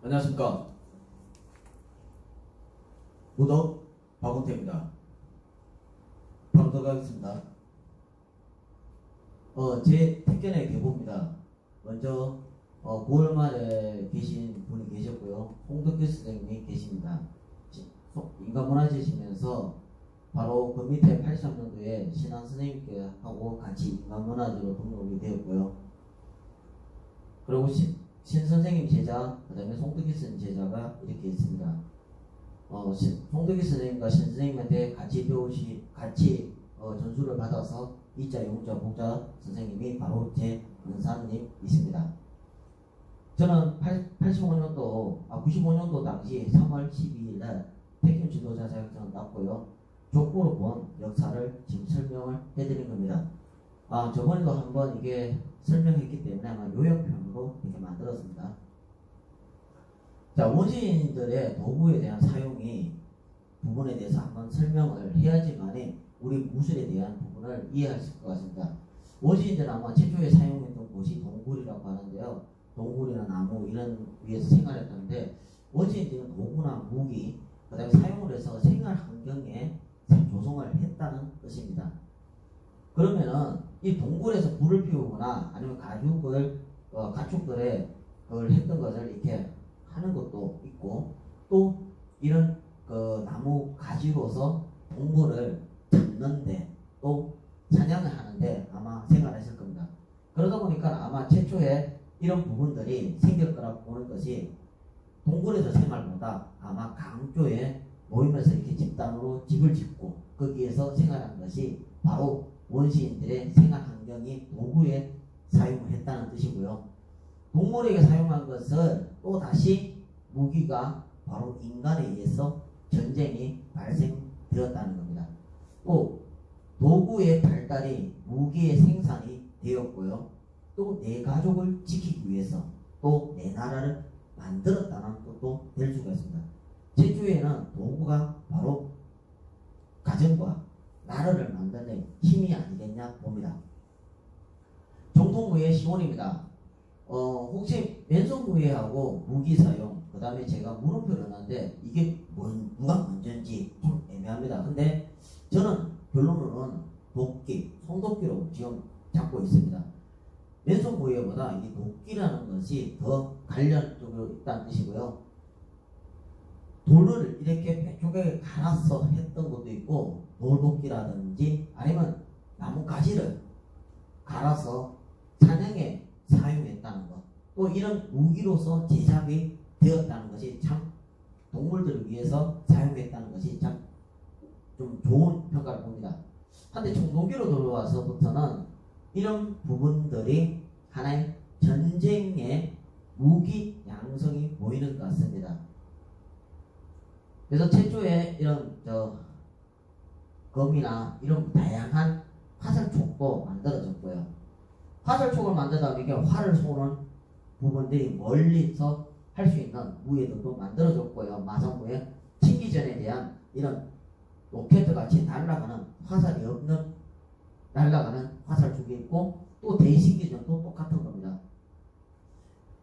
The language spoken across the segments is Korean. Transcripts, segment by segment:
안녕하십니까. 무덕 박원태입니다. 들어가겠습니다. 어, 제 택견의 계보입니다. 먼저 어, 9월 말에 계신 분이 계셨고요. 홍덕규 선생님이 계십니다. 인간문화재시면서 바로 그 밑에 83년도에 신한 선생님께 하고 같이 인간문화재로 등록이 되었고요. 그리고 신, 신 선생님 제자, 그 다음에 송덕기 선생님 제자가 이렇게 있습니다. 어, 신, 송덕기 선생님과 신 선생님한테 같이 배우시, 같이 어, 전수를 받아서 이자, 용자, 복자 선생님이 바로 제 은사님이십니다. 저는 85년도, 아, 95년도 당시 3월 12일 날 태균 지도자 자격증을 땄고요. 족보로 본 역사를 지금 설명을 해드린 겁니다. 아, 저번에도 한번 이게 설명했기 때문에 아마 요약편으로 이렇게 만들었습니다. 자, 원시인들의 도구에 대한 사용이 부분에 대해서 한번 설명을 해야지만이 우리 무술에 대한 부분을 이해할 수 있을 것 같습니다. 원시인들은 아마 최초에 사용했던 곳이 동굴이라고 하는데요. 동굴이나 나무 이런 위에서 생활했는데 원시인들은 도구나 무기, 그 다음에 사용을 해서 생활 환경에 조성을 했다는 뜻입니다. 그러면은 이 동굴에서 불을 피우거나 아니면 가죽을 어, 가축들의 그걸 했던 것을 이렇게 하는 것도 있고 또 이런 그 나무 가지로서 동물을 잡는데 또 사냥을 하는데 아마 생활했을 겁니다. 그러다 보니까 아마 최초에 이런 부분들이 생길 거라고 보는 것이 동굴에서 생활보다 아마 강조에 모이면서 이렇게 집단으로 집을 짓고 거기에서 생활한 것이 바로 원시인들의 생활 환경이 도구에 사용을 했다는 뜻이고요. 동물에게 사용한 것은 또 다시 무기가 바로 인간에 의해서 전쟁이 발생되었다는 겁니다. 또 도구의 발달이 무기의 생산이 되었고요. 또 내 가족을 지키기 위해서 또 내 나라를 만들었다는 것도 될 수가 있습니다. 제주에는 도구가 바로 가정과 나라를 만드는 힘이 아니겠냐 봅니다. 정통무예 시원입니다. 어, 혹시 맨손무예하고 무기 사용, 그 다음에 제가 물음표를 놨는데 이게 뭔, 누가 먼저인지 좀 애매합니다. 근데 저는 결론으로는 도끼, 손도끼로 지금 잡고 있습니다. 맨손무예보다 이 도끼라는 것이 더 관련적으로 있다는 뜻이고요. 돌을 이렇게 뾰족하게 갈아서 했던 것도 있고 돌도끼라든지 아니면 나무 가지를 갈아서 사냥에 사용했다는 것. 또 이런 무기로서 제작이 되었다는 것이 참 동물들을 위해서 사용했다는 것이 참 좀 좋은 평가를 봅니다. 한데 청동기로 들어와서부터는 이런 부분들이 하나의 전쟁의 무기 양성이 보이는 것 같습니다. 그래서 최초에 이런 저 검이나 이런 다양한 화살촉도 만들어졌고요. 화살촉을 만들다 보니까 활을 쏘는 부분들이 멀리서 할 수 있는 무예들도 만들어졌고요. 마성무예 침기전에 대한 이런 로켓 같이 날아가는 화살이 없는 날아가는 화살촉이 있고 또 대신기전도 똑같은 겁니다.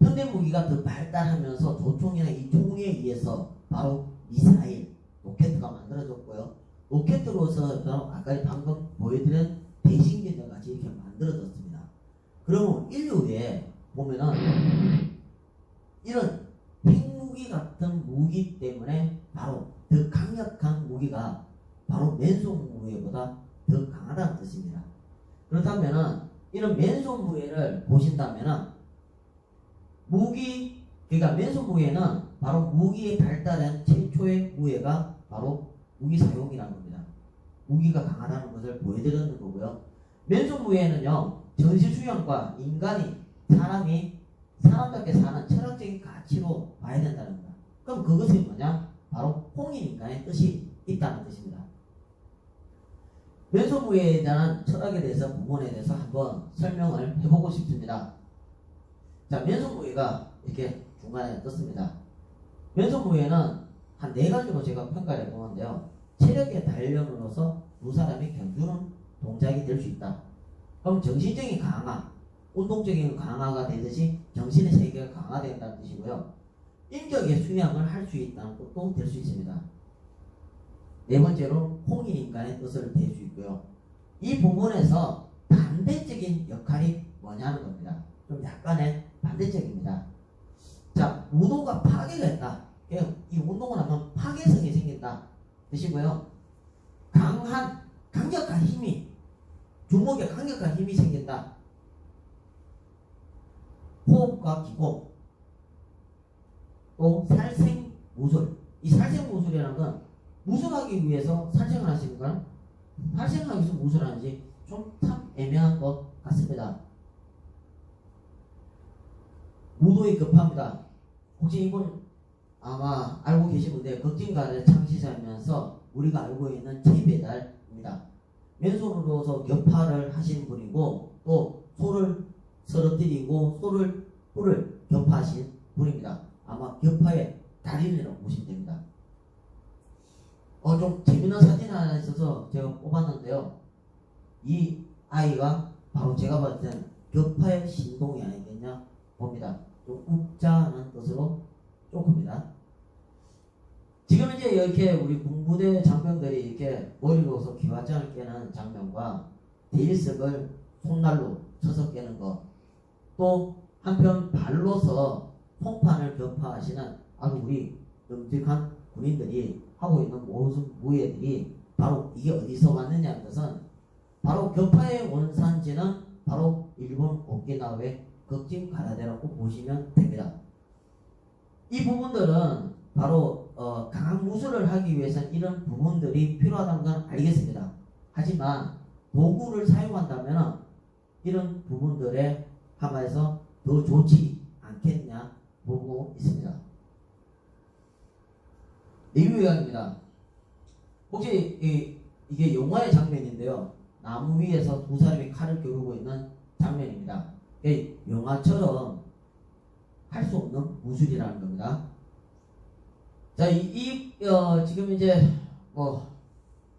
현대 무기가 더 발달하면서 조총이나 이총에 의해서 바로 미사일, 로켓가 만들어졌고요. 바로 아까 방금 보여드린 대신기전 같이 이렇게 만들어졌습니다. 그러면 인류에 보면은 이런 핵무기 같은 무기 때문에 바로 더 강력한 무기가 바로 맨손 무예보다 더 강하다는 뜻입니다. 그렇다면은 이런 맨손 무예를 보신다면은 무기 그러니까 맨손 무예는 바로 무기의 발달한 최초의 무예가 바로 무기 사용이라는 겁니다. 무기가 강하다는 것을 보여드리는 거고요. 맨손 무예는요 전시 수용과 인간이 사람이 사람답게 사는 철학적인 가치로 봐야 된다는 겁니다. 그럼 그것이 뭐냐? 바로 홍인 인간의 뜻이 있다는 뜻입니다. 맨손무예에 대한 철학에 대해서 부분에 대해서 한번 설명을 해보고 싶습니다. 자, 맨손무예가 이렇게 중간에 떴습니다. 맨손무예는 한 네 가지로 제가 평가를 해보는데요. 체력의 단련으로서 두 사람이 견주는 동작이 될 수 있다. 그럼 정신적인 강화, 운동적인 강화가 되듯이 정신의 세계가 강화된다는 뜻이고요. 인격의 수양을 할 수 있다는 것도 될 수 있습니다. 네 번째로 홍인 인간의 뜻을 댈수 있고요. 이 부분에서 반대적인 역할이 뭐냐는 겁니다. 좀 약간의 반대적입니다. 자, 우도가 파괴가 있다. 이 운동을 하면 파괴성이 생긴다. 드시고요. 강한, 강력한 힘이, 주먹에 강력한 힘이 생긴다. 호흡과 기고, 또 살생 무술. 이 살생 무술이라는 건 무술하기 위해서 살생을 하시는가? 살생하기 위해서 무술하는지 좀 참 애매한 것 같습니다. 무도에 급합니다. 혹시 이분 아마 알고 계신 분들 걱정가를 창시자면서 우리가 알고 있는 제배달입니다. 왼손으로서 격파를 하신 분이고 또 소를 쓰러뜨리고 소를 뿔을 격파하신 분입니다. 아마 격파의 달인이라고 보시면 됩니다. 어, 좀 재미난 사진 하나 있어서 제가 뽑았는데요. 이 아이가 바로 제가 봤을 때는 격파의 신동이 아니겠냐 봅니다. 좀 웃자는 뜻으로 조금이다. 이렇게 우리 군부대 장병들이 이렇게 머리로서 기와장을 깨는 장면과 대일석을 손날로 쳐서 깨는 것, 또 한편 발로서 통판을 격파하시는 아주 우리 끔찍한 군인들이 하고 있는 모습 무예들이 바로 이게 어디서 왔느냐는 것은 바로 격파의 원산지는 바로 일본 오키나와의 극진 가라데라고 보시면 됩니다. 이 부분들은 바로 어, 강한 무술을 하기 위해서는 이런 부분들이 필요하다는 건 알겠습니다. 하지만 도구를 사용한다면 이런 부분들에 한마디서 더 좋지 않겠냐 보고 있습니다. 리뷰 요약입니다. 혹시 이, 이게 영화의 장면인데요. 나무 위에서 두 사람이 칼을 겨루고 있는 장면입니다. 이 영화처럼 할 수 없는 무술이라는 겁니다. 자, 이, 이 어, 지금 이제 뭐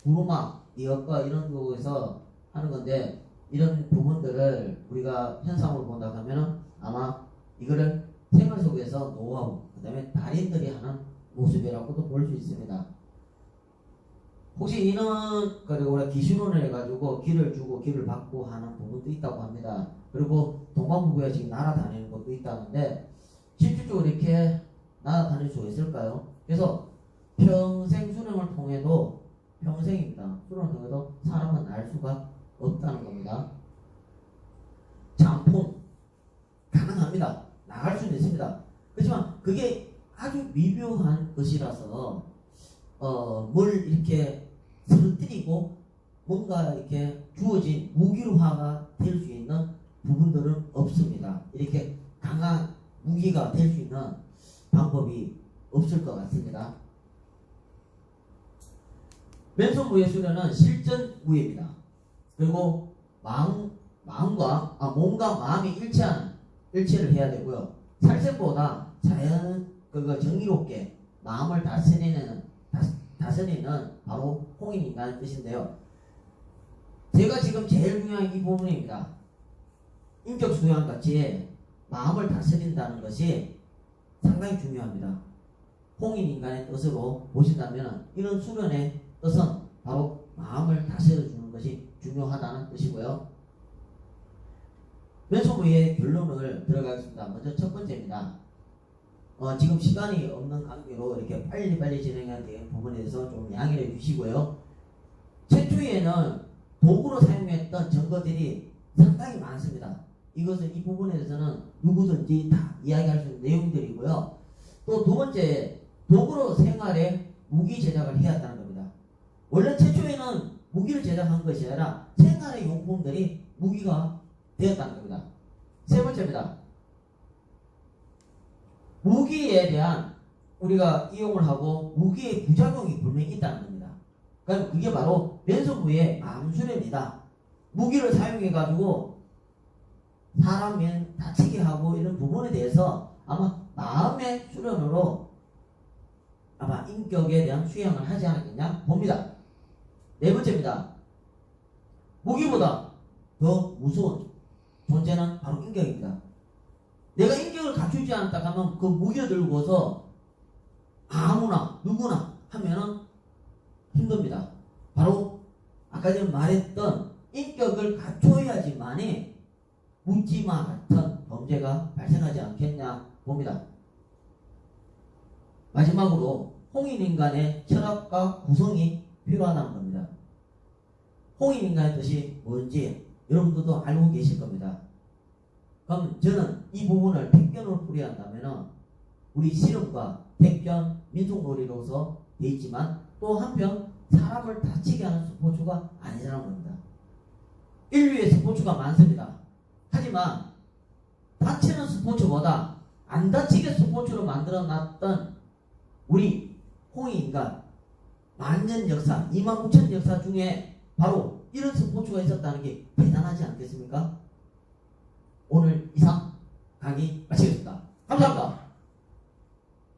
구루마, 이어과 이런 거에서 하는 건데 이런 부분들을 우리가 현상으로 본다 하면은 아마 이거를 생활 속에서 노하우, 그 다음에 달인들이 하는 모습이라고도 볼 수 있습니다. 혹시 이런 그리고 우리가 기술원을 해가지고 길을 주고 길을 받고 하는 부분도 있다고 합니다. 그리고 동방부부가 지금 날아다니는 것도 있다는데 실질적으로 이렇게 날아다닐 수 있을까요? 그래서 평생 수령을 통해도 평생입니다. 수령을 통해도 사람은 날 수가 없다는 겁니다. 장풍 가능합니다. 나갈 수는 있습니다. 그렇지만 그게 아주 미묘한 것이라서 어, 뭘 이렇게 쓰러뜨리고 뭔가 이렇게 주어진 무기로화가 될 수 있는 부분들은 없습니다. 이렇게 강한 무기가 될 수 있는 방법이 없을 것 같습니다. 왼손 무예 수련은 실전 무예입니다. 그리고 마음, 마음과 아, 몸과 마음이 일치하는 일치를 해야 되고요. 살생보다 자연 그거 정의롭게 마음을 다스리는 다 스리는 바로 홍인인가는 뜻인데요. 제가 지금 제일 중요한 이 부분입니다. 인격 수양 같이 마음을 다스린다는 것이 상당히 중요합니다. 홍인 인간의 뜻으로 보신다면 이런 수련의 뜻은 바로 마음을 다스려주는 것이 중요하다는 뜻이고요. 왼손부의 결론을 들어가겠습니다. 먼저 첫 번째입니다. 어, 지금 시간이 없는 관계로 이렇게 빨리빨리 진행해야 되는 부분에 대해서 좀 양해를 주시고요. 최초에는 도구로 사용했던 증거들이 상당히 많습니다. 이것은 이 부분에 대해서는 누구든지 다 이야기할 수 있는 내용들이고요. 또 두 번째, 도구로 생활에 무기 제작을 해야 한다는 겁니다. 원래 최초에는 무기를 제작한 것이 아니라 생활의 용품들이 무기가 되었다는 겁니다. 세 번째입니다. 무기에 대한 우리가 이용을 하고 무기의 부작용이 분명히 있다는 겁니다. 그러니까 그게 바로 맨손부의 마음수련이다. 무기를 사용해 가지고 사람이 다치게 하고 이런 부분에 대해서 아마 마음의 수련으로 아마 인격에 대한 수양을 하지 않았겠냐 봅니다. 네 번째입니다. 무기보다 더 무서운 존재는 바로 인격입니다. 내가 인격을 갖추지 않았다 하면 그 무기를 들고서 아무나 누구나 하면은 힘듭니다. 바로 아까 전에 말했던 인격을 갖춰야지만이 묻지마 같은 범죄가 발생하지 않겠냐 봅니다. 마지막으로 홍인인간의 철학과 구성이 필요하다는 겁니다. 홍인인간의 뜻이 뭔지 여러분들도 알고 계실 겁니다. 그럼 저는 이 부분을 택견으로 풀이한다면 우리 실험과 택견, 민속놀이로서 돼 있지만 또 한편 사람을 다치게 하는 스포츠가 아니라는 겁니다. 인류의 스포츠가 많습니다. 하지만 다치는 스포츠보다 안 다치게 스포츠로 만들어 놨던 우리 홍익인간 만년 역사, 2만 9천 역사 중에 바로 이런 스포츠가 있었다는 게 대단하지 않겠습니까? 오늘 이상 강의 마치겠습니다. 감사합니다.